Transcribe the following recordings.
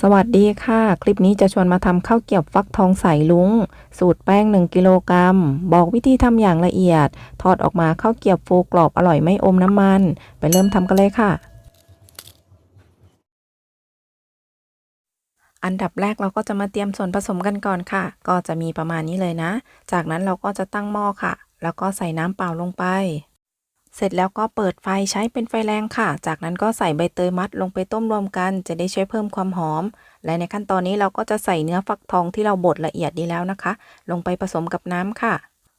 สวัสดีค่ะ คลิปนี้จะชวนมาทำข้าวเกี๊ยวฟักทองใสลุง สูตรแป้ง 1 กิโลกรัม บอกวิธีทำอย่างละเอียด ทอดออกมาข้าวเกี๊ยวฟูกรอบอร่อยไม่อมน้ำมัน ไปเริ่มทำกันเลยค่ะ อันดับแรกเราก็จะมาเตรียมส่วนผสมกันก่อนค่ะ ก็จะมีประมาณนี้เลยนะ จากนั้นเราก็จะตั้งหม้อค่ะ แล้วก็ใส่น้ำเปล่าลงไป เสร็จแล้วก็เปิดไฟใช้เป็นไฟแรงค่ะ จากนั้นก็ใส่ใบเตยมัดลงไปต้มรวมกัน จะได้ช่วยเพิ่มความหอม และในขั้นตอนนี้เราก็จะใส่เนื้อฟักทองที่เราบดละเอียดดีแล้วนะคะ ลงไปผสมกับน้ำค่ะ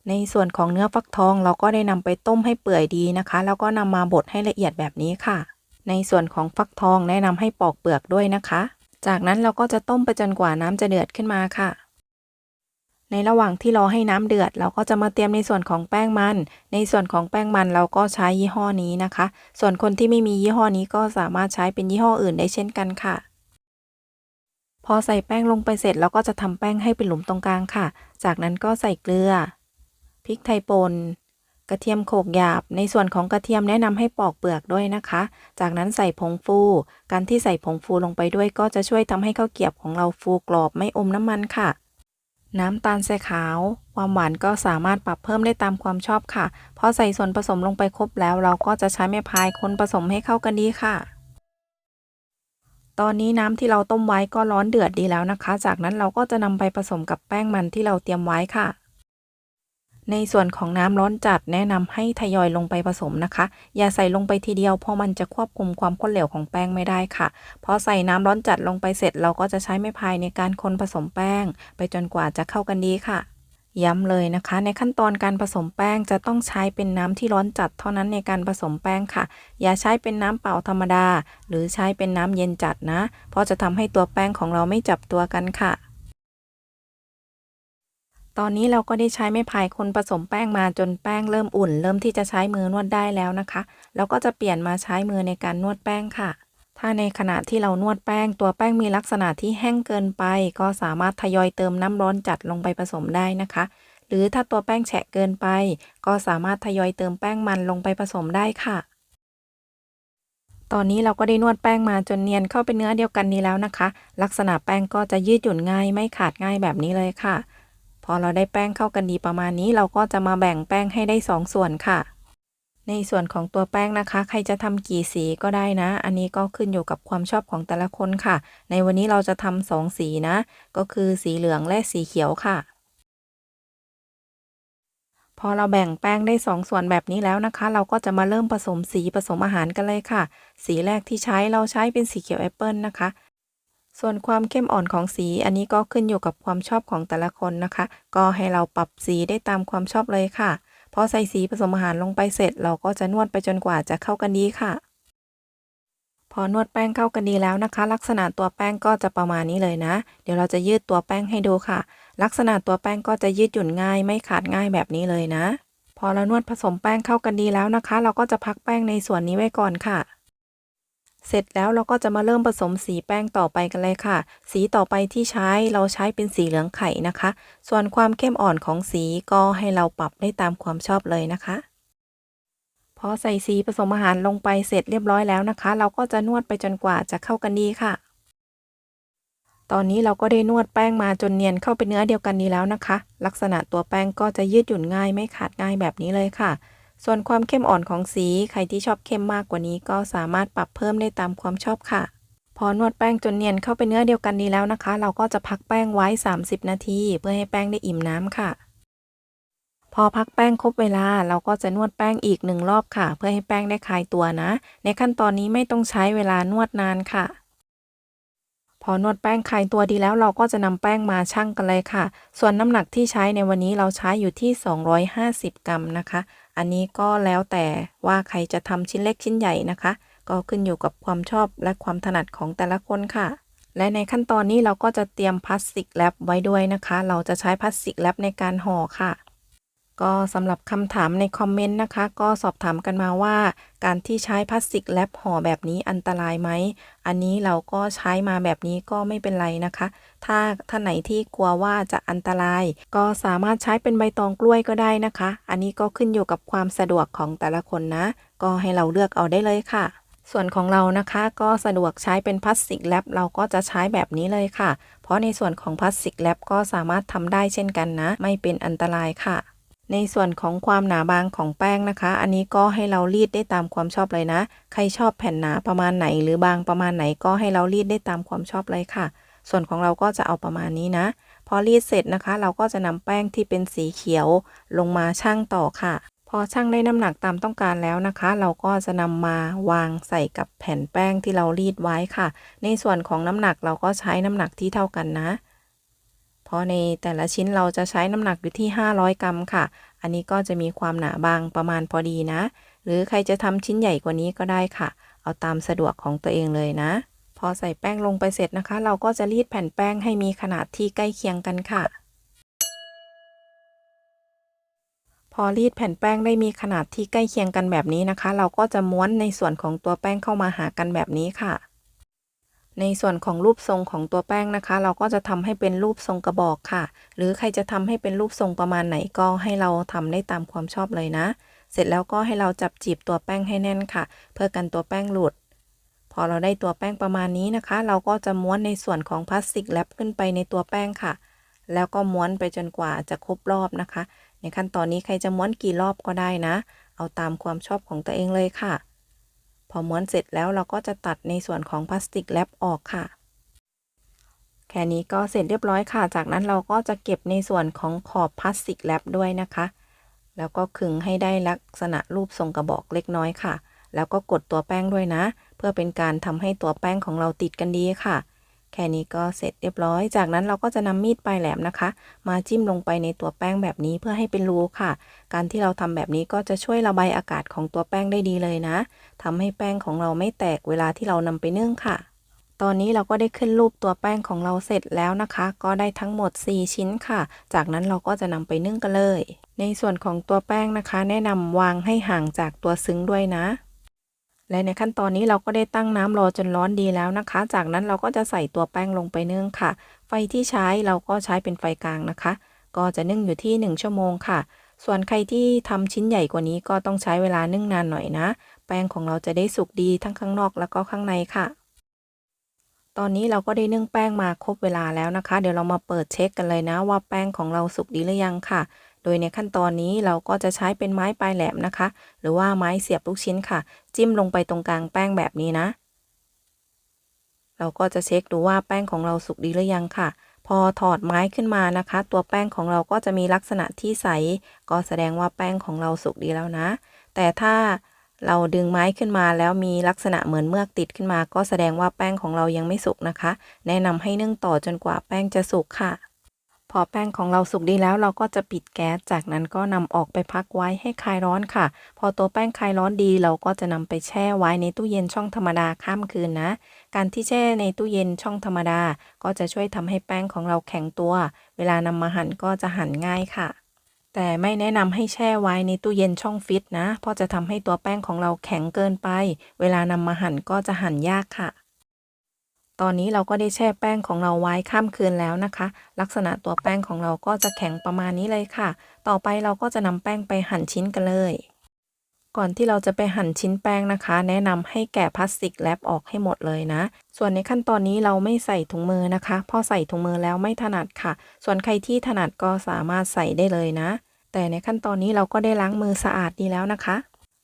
ในส่วนของเนื้อฟักทองเราก็ได้นำไปต้มให้เปื่อยดีนะคะ แล้วก็นำมาบดให้ละเอียดแบบนี้ค่ะ ในส่วนของฟักทองแนะนำให้ปอกเปลือกด้วยนะคะ จากนั้นเราก็จะต้มไปจนกว่าน้ำจะเดือดขึ้นมาค่ะ ในระหว่างที่รอให้น้ำเดือด เราก็จะมาเตรียมในส่วนของแป้งมัน ในส่วนของแป้งมันเราก็ใช้ยี่ห้อนี้นะคะ ส่วนคนที่ไม่มียี่ห้อนี้ก็สามารถใช้เป็นยี่ห้ออื่นได้เช่นกันค่ะ พอใส่แป้งลงไปเสร็จเราก็จะทำแป้งให้เป็นหลุมตรงกลางค่ะ จากนั้นก็ใส่เกลือพริกไทยป่นกระเทียมโขกหยาบ ในส่วนของกระเทียมแนะนำให้ปอกเปลือกด้วยนะคะ จากนั้นใส่ผงฟู การที่ใส่ผงฟูลงไปด้วยก็จะช่วยทำให้ข้าวเกี๊ยวของเราฟูกรอบไม่อมน้ำมันค่ะ น้ำตาลทรายขาว ความหวานก็สามารถปรับเพิ่มได้ตามความชอบค่ะพอใส่ส่วนผสมลงไปครบแล้ว เราก็จะใช้ไม้พายคนผสมให้เข้ากันดีค่ะ ตอนนี้น้ำที่เราต้มไว้ก็ร้อนเดือดดีแล้วนะคะ จากนั้นเราก็จะนำไปผสมกับแป้งมันที่เราเตรียมไว้ค่ะ ในส่วนของน้ำร้อนจัดแนะนำให้ทยอยลงไปผสมนะคะ อย่าใส่ลงไปทีเดียวเพราะมันจะควบคุมความข้นเหลวของแป้งไม่ได้ค่ะพอใส่น้ำร้อนจัดลงไปเสร็จเราก็จะใช้ไม้พายในการคนผสมแป้ง ไปจนกว่าจะเข้ากันดีค่ะย้ำเลยนะคะ ในขั้นตอนการผสมแป้งจะต้องใช้เป็นน้ำที่ร้อนจัดเท่านั้นในการผสมแป้งค่ะ อย่าใช้เป็นน้ำเปล่าธรรมดา หรือใช้เป็นน้ำเย็นจัดนะ เพราะจะทำให้ตัวแป้งของเราไม่จับตัวกันค่ะ ตอนนี้เราก็ได้ใช้ไม้พายคนผสมแป้งมาจนแป้งเริ่มอุ่น เริ่มที่จะใช้มือนวดได้แล้วนะคะเราก็จะเปลี่ยนมาใช้มือในการนวดแป้งค่ะ ถ้าในขณะที่เรานวดแป้ง ตัวแป้งมีลักษณะที่แห้งเกินไป ก็สามารถทยอยเติมน้ำร้อนจัดลงไปผสมได้นะคะ หรือถ้าตัวแป้งแฉะเกินไป ก็สามารถทยอยเติมแป้งมันลงไปผสมได้ค่ะตอนนี้เราก็ได้นวดแป้งมาจนเนียนเข้าเป็นเนื้อเดียวกันนี้แล้วนะคะ ลักษณะแป้งก็จะยืดหยุ่นง่ายไม่ขาดง่ายแบบนี้เลยค่ะ พอเราได้แป้งเข้ากันดีประมาณนี้ เราก็จะมาแบ่งแป้งให้ได้สองส่วนค่ะ ในส่วนของตัวแป้งนะคะ ใครจะทำกี่สีก็ได้นะ อันนี้ก็ขึ้นอยู่กับความชอบของแต่ละคนค่ะ ในวันนี้เราจะทำสองสีนะ ก็คือสีเหลืองและสีเขียวค่ะพอเราแบ่งแป้งได้สองส่วนแบบนี้แล้วนะคะ เราก็จะมาเริ่มผสมสีผสมอาหารกันเลยค่ะ สีแรกที่ใช้เราใช้เป็นสีเขียวแอปเปิลนะคะ ส่วนความเข้มอ่อนของสี อันนี้ก็ขึ้นอยู่กับความชอบของแต่ละคนนะคะ ก็ให้เราปรับสีได้ตามความชอบเลยค่ะ พอใส่สีผสมอาหารลงไปเสร็จ เราก็จะนวดไปจนกว่าจะเข้ากันดีค่ะ พอนวดแป้งเข้ากันดีแล้วนะคะ ลักษณะตัวแป้งก็จะประมาณนี้เลยนะ เดี๋ยวเราจะยืดตัวแป้งให้ดูค่ะ ลักษณะตัวแป้งก็จะยืดหยุ่นง่าย ไม่ขาดง่ายแบบนี้เลยนะ พอเรานวดผสมแป้งเข้ากันดีแล้วนะคะ เราก็จะพักแป้งในส่วนนี้ไว้ก่อนค่ะ เสร็จแล้วเราก็จะมาเริ่มผสมสีแป้งต่อไปกันเลยค่ะ สีต่อไปที่ใช้เราใช้เป็นสีเหลืองไข่นะคะ ส่วนความเข้มอ่อนของสีก็ให้เราปรับได้ตามความชอบเลยนะคะ พอใส่สีผสมอาหารลงไปเสร็จเรียบร้อยแล้วนะคะ เราก็จะนวดไปจนกว่าจะเข้ากันดีค่ะ ตอนนี้เราก็ได้นวดแป้งมาจนเนียนเข้าเป็นเนื้อเดียวกันนี้แล้วนะคะ ลักษณะตัวแป้งก็จะยืดหยุ่นง่ายไม่ขาดง่ายแบบนี้เลยค่ะ ส่วนความเข้มอ่อนของสี ใครที่ชอบเข้มมากกว่านี้ก็สามารถปรับเพิ่มได้ตามความชอบค่ะ พอนวดแป้งจนเนียนเข้าเป็นเนื้อเดียวกันนี้แล้วนะคะ เราก็จะพักแป้งไว้ 30 นาที เพื่อให้แป้งได้อิ่มน้ำค่ะ พอพักแป้งครบเวลา เราก็จะนวดแป้งอีกหนึ่งรอบค่ะ เพื่อให้แป้งได้คลายตัวนะ ในขั้นตอนนี้ไม่ต้องใช้เวลานวดนานค่ะพอนวดแป้งคลายตัวดีแล้วเราก็จะนำแป้งมาชั่งกันเลยค่ะ ส่วนน้ำหนักที่ใช้ในวันนี้เราใช้อยู่ที่ 250 กรัมนะคะ อันนี้ก็แล้วแต่ว่าใครจะทำชิ้นเล็กชิ้นใหญ่นะคะ ก็ขึ้นอยู่กับความชอบและความถนัดของแต่ละคนค่ะ และในขั้นตอนนี้เราก็จะเตรียมพลาสติกแรปไว้ด้วยนะคะ เราจะใช้พลาสติกแรปในการห่อค่ะ ก็สำหรับคำถามในคอมเมนต์นะคะ ก็สอบถามกันมาว่า การที่ใช้พลาสติกแรปห่อแบบนี้อันตรายไหม อันนี้เราก็ใช้มาแบบนี้ก็ไม่เป็นไรนะคะ ถ้าท่านไหนที่กลัวว่าจะอันตราย ก็สามารถใช้เป็นใบตองกล้วยก็ได้นะคะ อันนี้ก็ขึ้นอยู่กับความสะดวกของแต่ละคนนะ ก็ให้เราเลือกเอาได้เลยค่ะส่วนของเรานะคะก็สะดวกใช้เป็นพลาสติกแรปเราก็จะใช้แบบนี้เลยค่ะ เพราะในส่วนของพลาสติกแรปก็สามารถทำได้เช่นกันนะ ไม่เป็นอันตรายค่ะ ในส่วนของความหนาบางของแป้งนะคะ อันนี้ก็ให้เรารีดได้ตามความชอบเลยนะ ใครชอบแผ่นหนาประมาณไหน หรือบางประมาณไหนก็ให้เรารีดได้ตามความชอบเลยค่ะ ส่วนของเราก็จะเอาประมาณนี้นะ พอรีดเสร็จนะคะ เราก็จะนำแป้งที่เป็นสีเขียวลงมาชั่งต่อค่ะ พอชั่งได้น้ำหนักตามต้องการแล้วนะคะ เราก็จะนำมาวางใส่กับแผ่นแป้งที่เรารีดไว้ค่ะ ในส่วนของน้ำหนักเราก็ใช้น้ำหนักที่เท่ากันนะ เพราะในแต่ละชิ้นเราจะใช้น้ำหนักอยู่ที่ 500 กรัมค่ะ อันนี้ก็จะมีความหนาบางประมาณพอดีนะ หรือใครจะทำชิ้นใหญ่กว่านี้ก็ได้ค่ะ เอาตามสะดวกของตัวเองเลยนะ พอใส่แป้งลงไปเสร็จนะคะ เราก็จะรีดแผ่นแป้งให้มีขนาดที่ใกล้เคียงกันค่ะ พอรีดแผ่นแป้งได้มีขนาดที่ใกล้เคียงกันแบบนี้นะคะ เราก็จะม้วนในส่วนของตัวแป้งเข้ามาหากันแบบนี้ค่ะ ในส่วนของรูปทรงของตัวแป้งนะคะ เราก็จะทำให้เป็นรูปทรงกระบอกค่ะ หรือใครจะทำให้เป็นรูปทรงประมาณไหนก็ให้เราทำได้ตามความชอบเลยนะ เสร็จแล้วก็ให้เราจับจีบตัวแป้งให้แน่นค่ะ เพื่อกันตัวแป้งหลุด พอเราได้ตัวแป้งประมาณนี้นะคะ เราก็จะม้วนในส่วนของพลาสติกแรปขึ้นไปในตัวแป้งค่ะ แล้วก็ม้วนไปจนกว่าจะครบรอบนะคะ ในขั้นตอนนี้ใครจะม้วนกี่รอบก็ได้นะ เอาตามความชอบของตัวเองเลยค่ะ พอม้วนเสร็จแล้วเราก็จะตัดในส่วนของพลาสติกแรปออกค่ะ แค่นี้ก็เสร็จเรียบร้อยค่ะ จากนั้นเราก็จะเก็บในส่วนของขอบพลาสติกแรปด้วยนะคะ แล้วก็ขึงให้ได้ลักษณะรูปทรงกระบอกเล็กน้อยค่ะ แล้วก็กดตัวแป้งด้วยนะ เพื่อเป็นการทำให้ตัวแป้งของเราติดกันดีค่ะ แค่นี้ก็เสร็จเรียบร้อย จากนั้นเราก็จะนำมีดปลายแหลมนะคะ มาจิ้มลงไปในตัวแป้งแบบนี้เพื่อให้เป็นรูค่ะ การที่เราทำแบบนี้ก็จะช่วยระบายอากาศของตัวแป้งได้ดีเลยนะทำให้แป้งของเราไม่แตกเวลาที่เรานำไปนึ่งค่ะ ตอนนี้เราก็ได้ขึ้นรูปตัวแป้งของเราเสร็จแล้วนะคะ ก็ได้ทั้งหมด 4 ชิ้นค่ะ จากนั้นเราก็จะนำไปนึ่งกันเลย ในส่วนของตัวแป้งนะคะ แนะนำวางให้ห่างจากตัวซึ้งด้วยนะ และในขั้นตอนนี้เราก็ได้ตั้งน้ำรอจนร้อนดีแล้วนะคะ จากนั้นเราก็จะใส่ตัวแป้งลงไปนึ่งค่ะ ไฟที่ใช้เราก็ใช้เป็นไฟกลางนะคะ ก็จะนึ่งอยู่ที่ 1 ชั่วโมงค่ะ ส่วนใครที่ทำชิ้นใหญ่กว่านี้ก็ต้องใช้เวลานึ่งนานหน่อยนะ แป้งของเราจะได้สุกดีทั้งข้างนอกแล้วก็ข้างในค่ะ ตอนนี้เราก็ได้นึ่งแป้งมาครบเวลาแล้วนะคะ เดี๋ยวเรามาเปิดเช็คกันเลยนะ ว่าแป้งของเราสุกดีหรือยังค่ะ โดยในขั้นตอนนี้เราก็จะใช้เป็นไม้ปลายแหลมนะคะ หรือว่าไม้เสียบลูกชิ้นค่ะ จิ้มลงไปตรงกลางแป้งแบบนี้นะ เราก็จะเช็คดูว่าแป้งของเราสุกดีหรือยังค่ะ พอถอดไม้ขึ้นมานะคะ ตัวแป้งของเราก็จะมีลักษณะที่ใส ก็แสดงว่าแป้งของเราสุกดีแล้วนะ แต่ถ้าเราดึงไม้ขึ้นมาแล้วมีลักษณะเหมือนเมือกติดขึ้นมา ก็แสดงว่าแป้งของเรายังไม่สุกนะคะ แนะนำให้นึ่งต่อจนกว่าแป้งจะสุกค่ะ อแป้งของเราสุกดีแล้วเราก็จะปิดแก๊ส จากนั้นก็นำออกไปพักไว้ให้คลายร้อนค่ะ พอตัวแป้งคลายร้อนดี เราก็จะนำไปแช่ไว้ในตู้เย็นช่องธรรมดาข้ามคืนนะ การที่แช่ในตู้เย็นช่องธรรมดา ก็จะช่วยทำให้แป้งของเราแข็งตัว เวลานำมาหั่นก็จะหั่นง่ายค่ะ แต่ไม่แนะนำให้แช่ไว้ในตู้เย็นช่องฟิตนะ เพราะจะทำให้ตัวแป้งของเราแข็งเกินไป เวลานำมาหั่นก็จะหั่นยากค่ะ ตอนนี้เราก็ได้แช่แป้งของเราไว้ข้ามคืนแล้วนะคะ ลักษณะตัวแป้งของเราก็จะแข็งประมาณนี้เลยค่ะ ต่อไปเราก็จะนำแป้งไปหั่นชิ้นกันเลย ก่อนที่เราจะไปหั่นชิ้นแป้งนะคะ แนะนำให้แกะพลาสติกแรปออกให้หมดเลยนะ ส่วนในขั้นตอนนี้เราไม่ใส่ถุงมือนะคะเพราะใส่ถุงมือแล้วไม่ถนัดค่ะ ส่วนใครที่ถนัดก็สามารถใส่ได้เลยนะ แต่ในขั้นตอนนี้เราก็ได้ล้างมือสะอาดดีแล้วนะคะ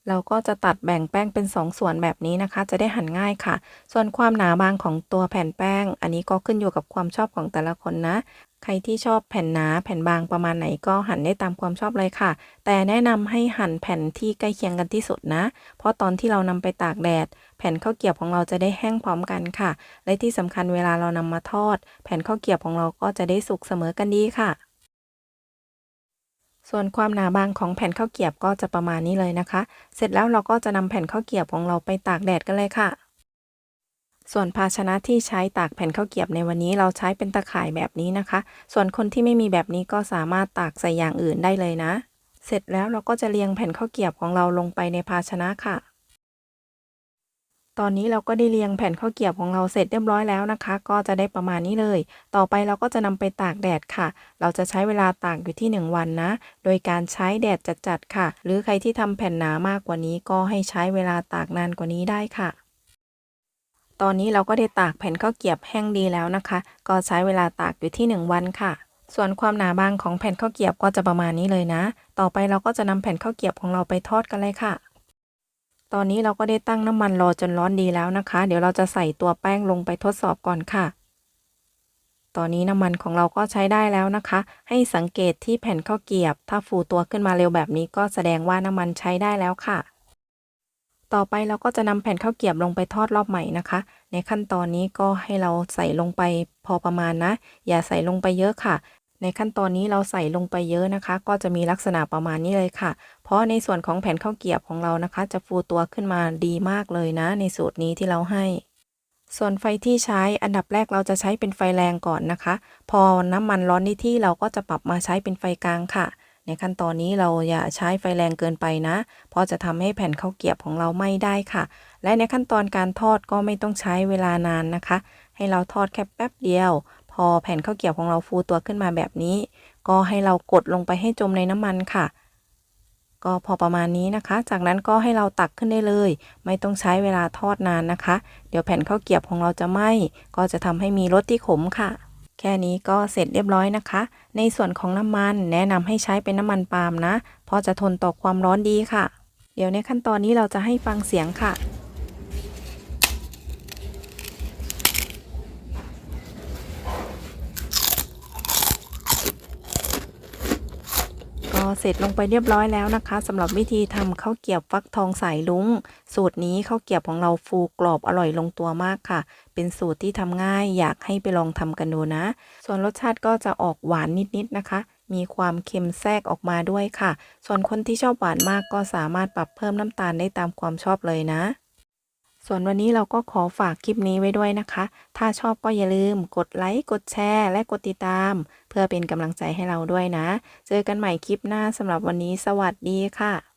เราก็จะตัดแบ่งแป้งเป็น2ส่วนแบบนี้นะคะ จะได้หั่นง่ายค่ะ ส่วนความหนาบางของตัวแผ่นแป้ง อันนี้ก็ขึ้นอยู่กับความชอบของแต่ละคนนะ ใครที่ชอบแผ่นหนาแผ่นบางประมาณไหนก็หั่นได้ตามความชอบเลยค่ะ แต่แนะนำให้หั่นแผ่นที่ใกล้เคียงกันที่สุดนะ เพราะตอนที่เรานำไปตากแดด แผ่นข้าวเกรียบของเราจะได้แห้งพร้อมกันค่ะ และที่สำคัญเวลาเรานำมาทอด แผ่นข้าวเกรียบของเราก็จะได้สุกเสมอกันดีค่ะ ส่วนความหนาบางของแผ่นข้าวเกียบก็จะประมาณนี้เลยนะคะ เสร็จแล้วเราก็จะนำแผ่นข้าวเกียบของเราไปตากแดดกันเลยค่ะ ส่วนภาชนะที่ใช้ตากแผ่นข้าวเกียบในวันนี้เราใช้เป็นตะข่ายแบบนี้นะคะ ส่วนคนที่ไม่มีแบบนี้ก็สามารถตากใส่อย่างอื่นได้เลยนะ เสร็จแล้วเราก็จะเรียงแผ่นข้าวเกียบของเราลงไปในภาชนะค่ะ ตอนนี้เราก็ได้เรียงแผ่นข้าวเกรียบของเราเสร็จเรียบร้อยแล้วนะคะ ก็จะได้ประมาณนี้เลย ต่อไปเราก็จะนำไปตากแดดค่ะ เราจะใช้เวลาตากอยู่ที่ 1 วันนะ โดยการใช้แดดจัดๆค่ะ หรือใครที่ทำแผ่นหนามากกว่านี้ก็ให้ใช้เวลาตากนานกว่านี้ได้ค่ะตอนนี้เราก็ได้ตากแผ่นข้าวเกรียบแห้งดีแล้วนะคะ ก็ใช้เวลาตากอยู่ที่ 1 วันค่ะ ส่วนความหนาบางของแผ่นข้าวเกรียบก็จะประมาณนี้เลยนะ ต่อไปเราก็จะนำแผ่นข้าวเกรียบของเราไปทอดกันเลยค่ะ ตอนนี้เราก็ได้ตั้งน้ำมันรอจนร้อนดีแล้วนะคะ เดี๋ยวเราจะใส่ตัวแป้งลงไปทดสอบก่อนค่ะ ตอนนี้น้ำมันของเราก็ใช้ได้แล้วนะคะ ให้สังเกตที่แผ่นข้าวเกียบ ถ้าฟูตัวขึ้นมาเร็วแบบนี้ก็แสดงว่าน้ำมันใช้ได้แล้วค่ะ ต่อไปเราก็จะนำแผ่นข้าวเกียบลงไปทอดรอบใหม่นะคะ ในขั้นตอนนี้ก็ให้เราใส่ลงไปพอประมาณนะ อย่าใส่ลงไปเยอะค่ะ ในขั้นตอนนี้เราใส่ลงไปเยอะนะคะ ก็จะมีลักษณะประมาณนี้เลยค่ะ เพราะในส่วนของแผ่นข้าวเกียบของเรานะคะ จะฟูตัวขึ้นมาดีมากเลยนะ ในสูตรนี้ที่เราให้ ส่วนไฟที่ใช้อันดับแรกเราจะใช้เป็นไฟแรงก่อนนะคะ พอน้ำมันร้อนในที่เราก็จะปรับมาใช้เป็นไฟกลางค่ะ ในขั้นตอนนี้เราอย่าใช้ไฟแรงเกินไปนะ เพราะจะทำให้แผ่นข้าวเกียบของเราไหม้ได้ค่ะ และในขั้นตอนการทอดก็ไม่ต้องใช้เวลานานนะคะ ให้เราทอดแค่แป๊บเดียว อแผ่นข้าวเกรียบของเราฟูตัวขึ้นมาแบบนี้ ก็ให้เรากดลงไปให้จมในน้ำมันค่ะ ก็พอประมาณนี้นะคะ จากนั้นก็ให้เราตักขึ้นได้เลย ไม่ต้องใช้เวลาทอดนานนะคะ เดี๋ยวแผ่นข้าวเกรียบของเราจะไหม้ก็จะทำให้มีรสที่ขมค่ะแค่นี้ก็เสร็จเรียบร้อยนะคะ ในส่วนของน้ำมันแนะนำให้ใช้เป็นน้ำมันปาล์มนะ เพราะจะทนต่อความร้อนดีค่ะ เดี๋ยวในขั้นตอนนี้เราจะให้ฟังเสียงค่ะ เสร็จลงไปเรียบร้อยแล้วนะคะสำหรับวิธีทำข้าวเกรียบฟักทองสายลุงสูตรนี้ข้าวเกรียบของเราฟูกรอบอร่อยลงตัวมากค่ะ เป็นสูตรที่ทำง่ายอยากให้ไปลองทำกันดูนะ ส่วนรสชาติก็จะออกหวานนิดๆนะคะ มีความเค็มแทรกออกมาด้วยค่ะ ส่วนคนที่ชอบหวานมากก็สามารถปรับเพิ่มน้ำตาลได้ตามความชอบเลยนะ ส่วนวันนี้เราก็ขอฝากคลิปนี้ไว้ด้วยนะคะ ถ้าชอบก็อย่าลืมกดไลค์ กดแชร์ และกดติดตาม เพื่อเป็นกำลังใจให้เราด้วยนะ เจอกันใหม่คลิปหน้าสำหรับวันนี้ สวัสดีค่ะ